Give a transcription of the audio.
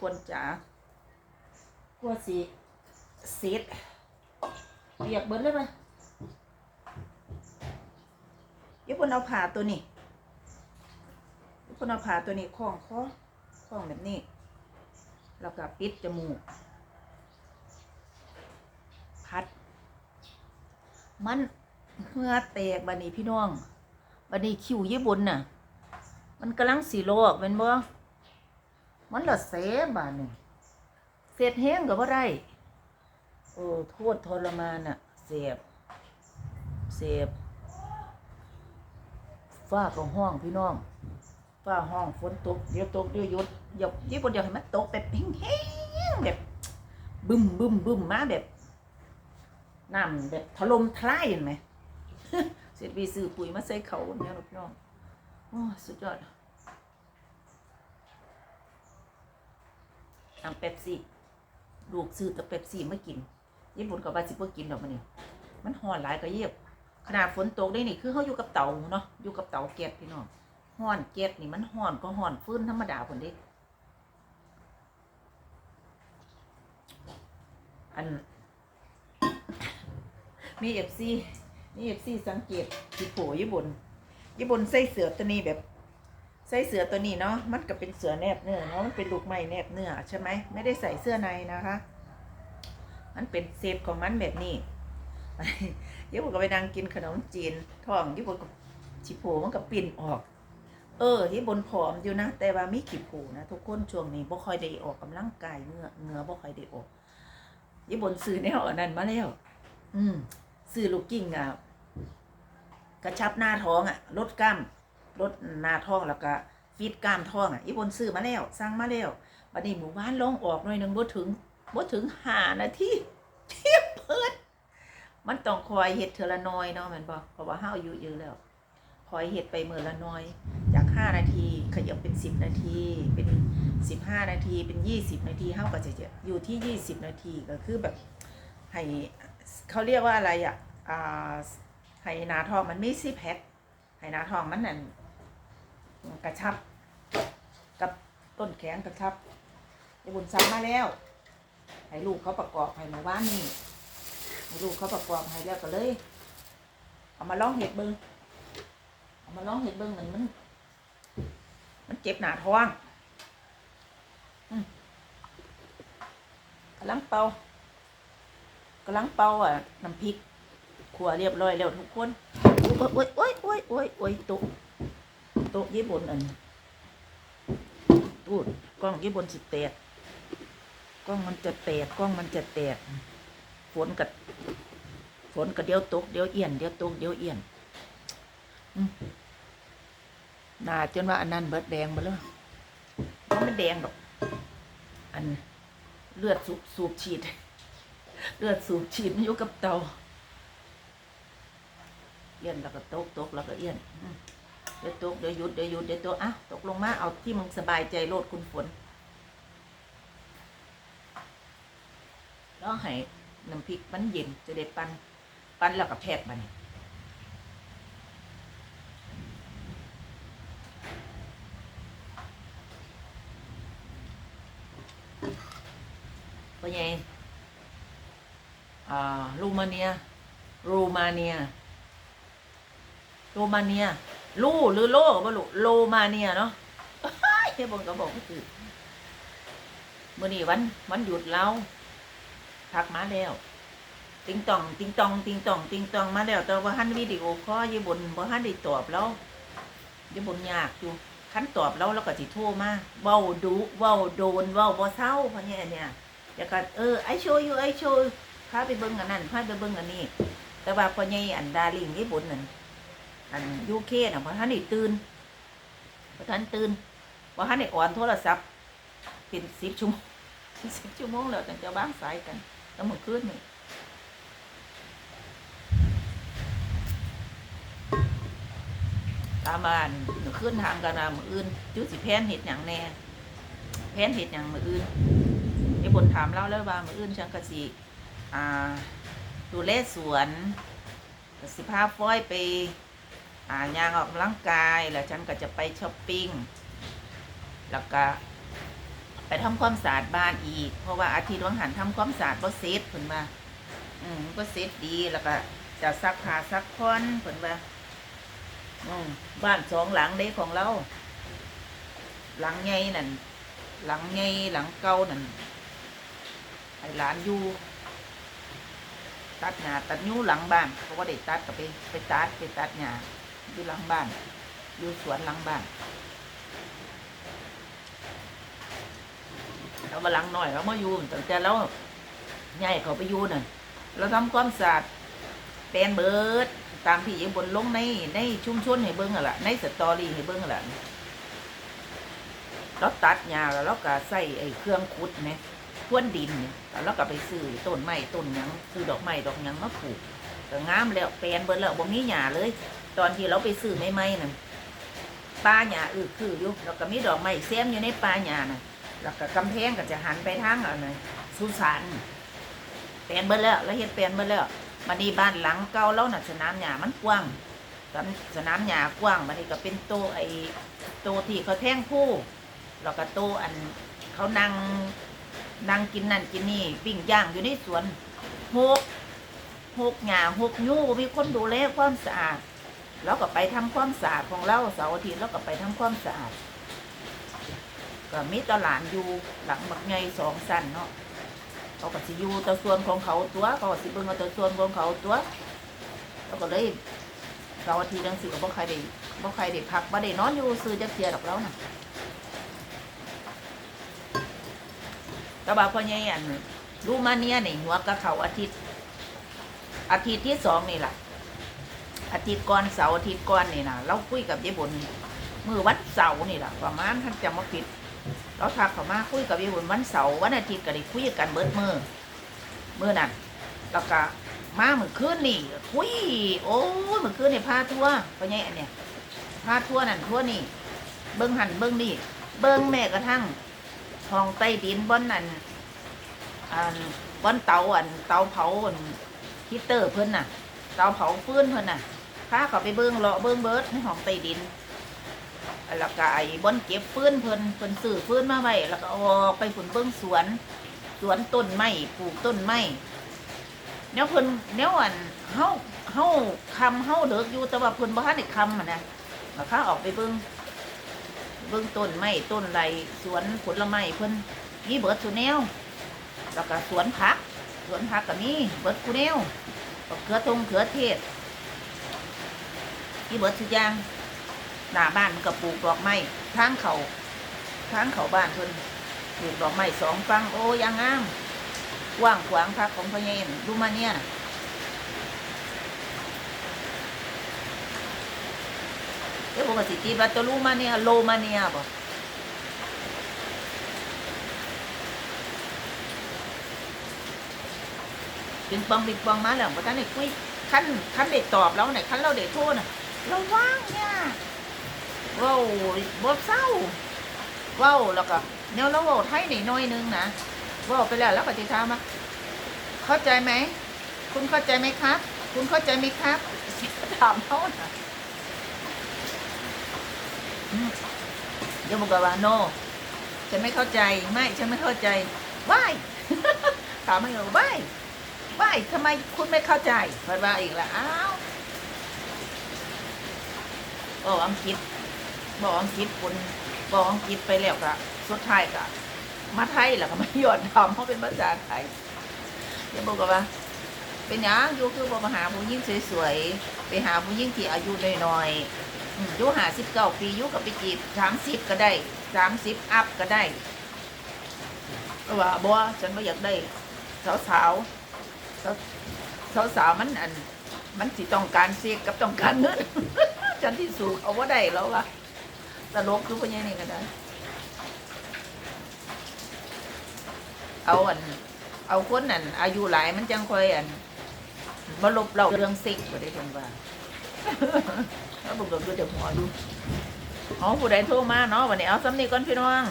คนจ๋ากลัวสิเสีดเปียกเบิดเลยไหมยี่ปุ่นเอาผ่าตัวนี้ยี่ปุ่นเอาผ่าตัวนี้คล้องคอคล้องแบบนี้แล้วก็ปิดจมูก พัด มันเหงื่อแตกบัดนี้พี่น้องบัดนี้คิวญี่ปุ่นน่ะ มันกำลังสีโลกเป็นบ่ มันละเสบาดนี่เสียดแห้งก็บ่ได้โอ้โทษทรมานอะเสียบ เสียบฟ้าก็ห้องพี่น้องฟ้าห้องฝนตกเดี๋ยวตกเดี๋ยวหยุดอย่าญี่ปุ่นเดี๋ยวให้มันตกแบบแห้งๆแบบบึ้มบึ้มบึ้มมาแบบน้ำแบบถล่มทลายเห็นไหมเสร็จวีซื้อปุ๋ยมาใส่เขาเนี่ยลูกน้องโอ้สุดยอด น้ำเป๊ปซี่ลูกซื้อแต่เป๊ปซี่ไม่กินญี่ปุ่นกับว่าสิบ่กินดอกมันนี่มันห่อนหลายก็เยียบขนาดฝนตกได้นี่คือเขาอยู่กับเตาเนาะอยู่กับเตาแก๊สพี่น้องห่อนแก๊สนี่มันห่อนก็ห่อนฟื้นธรรมดาคนเด้อันมีเอฟซีมีเอฟซีสังเกตที่โผล่ญี่ปุ่นญี่ปุ่นใส่เสือตัวนี้แบบ ใส่เสือตัวนี้เนาะมันก็เป็นเสือแนบเนื้อเนาะมันเป็นลูกไม้แนบเนื้อใช่ไหมไม่ได้ใส่เสื้อในนะคะ มันเป็นเซฟของมันแบบนี้ญี่ปุ่นก็ไปนั่งกินขนมจีนท้องญี่ปุ่นก็ชิโผมันก็ปิ่นออก เออญี่ปุ่นผอมอยู่นะ แต่ว่ามีขีดผูนะทุกคนช่วงนี้บ่ค่อยได้ออกกำลังกายเงื่อเงื่อบ่ค่อยได้ออกญี่ปุ่นซื้อแนวนนั้นมาแล้ว อืมซื้อลูกกิ้งอะกระชับหน้าท้องอะลดกล้าม ลดหน้าท้องแล้วก็ฟีดกล้ามท้องอะญี่ปุ่นซื้อมาแล้วสั่งมาแล้วบัดนี้หมู่บ้านลองออกหน่อยหนึงบ่ถึงบ่ถึงห้านาทีเทียบเพิดมันต้องคอยเห็ดเทละน้อยเนาะแมันบอกเพราะว่าเฮาอายุเยอะแล้วคอยเห็ดไปมือละน้อย จากห้านาทีขยับเป็นสิบนาที เป็นสิบห้านาทีเป็นยี่สิบนาทีเฮาก็จะอยู่ที่ยี่สิบนาทีก็คือแบบให้เขาเรียกว่าอะไรอะอ่าให้หนาทองมันไม่ซีแพคให้หนาทองมันนั่น กระชับ กับต้นแขนกระชับไอ้บุญซ้ำมาแล้ว ให้ลูกเขาประกอบให้หมู่านนี่ให้ลูกเขาประกอบให้แล้วก็เลย เอามาลองเห็ดเบิงเอามาลองเห็ดเบิงหมือนมัน มันเจ็บหนาท้องอืมกำลังเป่ากำลังเป่าอะน้ำพริกขัวเรียบร้อยแล้วทุกคนโอ้ยโอ้ยโอ้ยโอ้ยโอ้ยโต๊ะ โต๊ะญี่ปุ่นอันตู้กล้องญี่ปุ่นสิแตกกล้องมันจะแตกกล้องมันจะแตกฝนกับฝนกับเดี๋ยวตกเดี๋ยวเอียนเดี๋ยวตกเดี๋ยวเอียนหนาจนว่าอันนั้นเบิดแดงมาแล้วมันไม่แดงหรอก อันเลือดสูบสูบฉีด เลือดสูบฉีดมันอยู่กับเตาเอียนแล้วก็ตกตกแล้วก็เอียนอ เดี๋ยวตกเดี๋ยวหยุดเดี๋ยวหยุดเดี๋ยวตกอะตกลงมาเอาที่มึงสบายใจโลดคุณฝนแล้วให้น้ำพริกมันเย็นจะได้ปั้นปั้นแล้วก็แพกมันเป็นไงอ่ารูมาเนียโรมาเนียโรมาเนีย ลูหรือโลบ่ลูโรมาเนียเนาะเฮ้ยบงก็บอกก็คือมื่อนี้วันวันหยุดเราทักมาแล้ว ติงตอง ติงตอง ติงตอง ติงตองมาแล้วแต่ว่าหันวิดีโอคอลญี่ปุ่นบ่หันได้ตอบแล้วญี่ปุ่นยากอยู่คันตอบแล้วแล้วก็สิโทรมาเว้าดุเว้าโดนเว้าบ่เศร้าเพราะเนี่ยเนี่ยอยากก็เออไอโชว์อยู่ไอโชว์พาไปเบิ่งอันนั้นพาไปเบิ่งอันนี้ แต่ว่าพอใหญ่อันดาลิงญี่ปุ่นนั่น อันยูเคน่ะบ่ทันได้ตื่นบ่ทันตื่นบ่ทันได้อ่อนโทรศัพท์เป็น10ชั่วโมงสิบชั่วโมงแล้วตั้งจะบ้างสายกันแล้วเมื่อคืนนี่ตามบ้านเมื่อคืนทางกันนะมืออื่นจุสิแพนเห็ดอย่างแน่แพนเห็ดอย่างมืออื่นไอ้บนถามเล่าแล้วว่ามืออื่นฉันกสิอ่าดูแลสวนกสิพาฟ้อยไป อ่ายางออกกำลังกายแล้วฉันก็จะไปช้อปปิ้งแล้วก็ไปทำความสะอาดบ้านอีก เพราะว่าอาทิตย์วังหันทำความสะอาดบ่เสร็เพิ่นว่าอืมก็เสร็จดีแล้วก็จะซักผ้าซักผ่อนเพิ่นว่าอืมบ้านสองหลังเด้ของเรา หลังใหญ่นั่นหลังใหญ่หลังเก่านั่นไอ้หลานอยู่ตัดหญ้าตัดนิ้วหลังบ้านเพราะว่าได้ตัดก็ไปไปตัดไปตัดหญ้า อยู่หลังบ้าน อยู่สวนหลังบ้านเรามาหลังหน่อยเรามาอยู่ตั้งแต่เราใหญ่เขาไปอยู่น่ะเราทำความสะอาดแปลนเบิดตามที่ยังบนลงในในชุมชนให้เบิ้งอะล่ะในสตอรี่ให้เบิ้งอะล่ะเราตัดหญ้าแล้วเราก็ใส่ไอ้เครื่องขุดเนี่ยพรวนดินเนี่ยแล้วก็ไปซื้อต้นไม้ต้นยังซื้อดอกไม้ดอกยังมาปลูกก็งามแล้วแปลนเบิดแล้วบ่มีหญ้าเลย ตอนที่เราไปซื้อใหม่ๆนั่นป่าหญ้าอึคืออยู่แล้วก็มีดอกไม้แซมอยู่ในป่าหญ้าน่ะแล้วก็กำแพงก็จะหันไปทางอะไรสุสานแปลนเบิดแล้วแล้วเฮ็ดแปลนเบิดแล้วมานี่บ้านหลังเก่าแล้วน่ะสนามหญ้ามันกว้างสนามหญ้ากว้างมานี่ก็เป็นโตไอ้โตที่เขาแท่งผู้แล้วก็โตอันเขานั่งนั่งกินนั่นกินนี่ปิ้งย่างอยู่ในสวนหกหกหญ้าหกยูมีคนดูแลความสะอาด เราก็ไปทำความสะอาดของเราเสาร์อาทิตย์เราก็ไปทำความสะอาดก็มีตลาดอยู่หลังบักไงสองสั้นเนาะเขาก็สิอยู่ตัวส่วนของเขาตัวเขาก็สิเบิ่งเอาตัวส่วนของเขาตัวเราก็เลยเสาร์อาทิตย์จังสิก็บ่ใครได้บ่ใครได้พักบ่ได้นอนอยู่ซื้อจักเทียดอกแล้วน่ะแต่ว่าพ่อใหญ่อันรู้มาเนี่ยนี่หัวกระเขาอาทิตย์ อาทิตย์ที่สองนี่แหละ อาทิตย์ก่อนเสาร์อาทิตย์ก่อนนี่นะเราคุยกับยายบุญมือวันเสาร์นี่แหละประมาณท่านจำมาผิด เราทักเขามาคุยกับยายบุญวันเสาร์วันอาทิตย์ก็ได้คุยกันเบิดมือมือนั่นแล้วก็มาเมื่อคืนนี่คุยโอ้ยเมื่อคืนนี่พาทัวร์เพราะไงอันเนี้ยพาทัวร์นั่นทัวร์นี่ เบิ้งหันเบิ้งนี่ เบิ้งแม่กระทั่งห้องใต้ดินบอนนั่นอันบอนเตาอันเตาเผาอันฮีเตอร์เพิ่นน่ะ เตาเผาฟืนเพิ่นน่ะ พาเขาไปเบิ้งเลาะเบิ้งเบิดในห้องใต้ดินแล้วก็ไอ้บนเก็บฟื้นเพิ่นเพิ่นซื้อฟื้นมาไว้แล้วก็ออกไปฝุ่นเบิ้งสวน สวนต้นไม้ปลูกต้นไม้แนวเพิ่นแนวอันเฮาเฮาคำเฮาเลิกอยู่แต่ว่าเพิ่นบ่ทันได้คำอะนะแล้วข้าออกไปเบิ้งเบิ้งต้นไม้ต้นไรสวนผลไม้เพิ่นมีเบิดสุแนวแล้วก็สวนผัก สวนผักก็มีเบิดกูแนวเขือทงเขือเทศ ที่เบิดทุกอย่างหน้าบ้านมันก็ปลูกดอกไม้ทางเขาทางเขาบ้านเพิ่นปลูกดอกไม้สองฟังโอ้ยางงามกว้างขวางพักของพ่อเย็นดูมาเนี่ยเดี๋ยวปกติตีบัตตลูมาเนี่ยโลมาเนี่ยบ่ปิงปองปิงปองมาแล้วบ่ทันได้คุยขั้นขั้นได้ตอบแล้วเนี่ยขั้นเราได้โทษน่ะ ราว่างเนี่ยเว้าบ่เศร้าเว้าแล้วก็แนวเราเว้าไทยนิดหน่อยนึงนะเว้าไปแล้วแล้วก็สิถามว่าเข้าใจไหมคุณเข้าใจไหมครับ คุณเข้าใจไหมครับถามเขานะอืมเดี๋ยวบอกว่าโนฉันไม่เข้าใจไม่ฉันไม่เข้าใจว้ายถามไม่เอาว้ายว้ายทำไมคุณไม่เข้าใจเพิ่นว่าอีกละอ้าว บอกอังกฤษบอกอังกฤษคนบอกอังกฤษไปแล้วก็สุดท้ายก็มาไทยแล้วก็มาหยอดทำเพราะเป็นภาษาไทยเดี๋ยวบอกว่า เป็นหยังอยู่คือบอกมาหาผู้หญิงสวยๆไปหาผู้หญิงที่อายุน้อยๆอายุหาสิบเก้าปียุกับไปจีบสามสิบก็ได้สามสิบอัพก็ได้เพราะว่าบัวฉันไม่อยากได้ สาวๆสาวสาวมันอัน มันสิต้องการเสียกับต้องการเงิน จันที่สูงเอาว่าได้แล้วล่ะตลกคือพวกนี้นี่ก็ได้ เอาอัน เอาคนอัน อายุหลายมันจังคอยอันมาลบเราเรื่องซิกบ่ได้ถึงว่าแล้วบุกก็จะหัวดูอ๋อผู้ใดโทรมาเนาะวันนี้เอาซ้ำนี่ก่อนพี่น้อง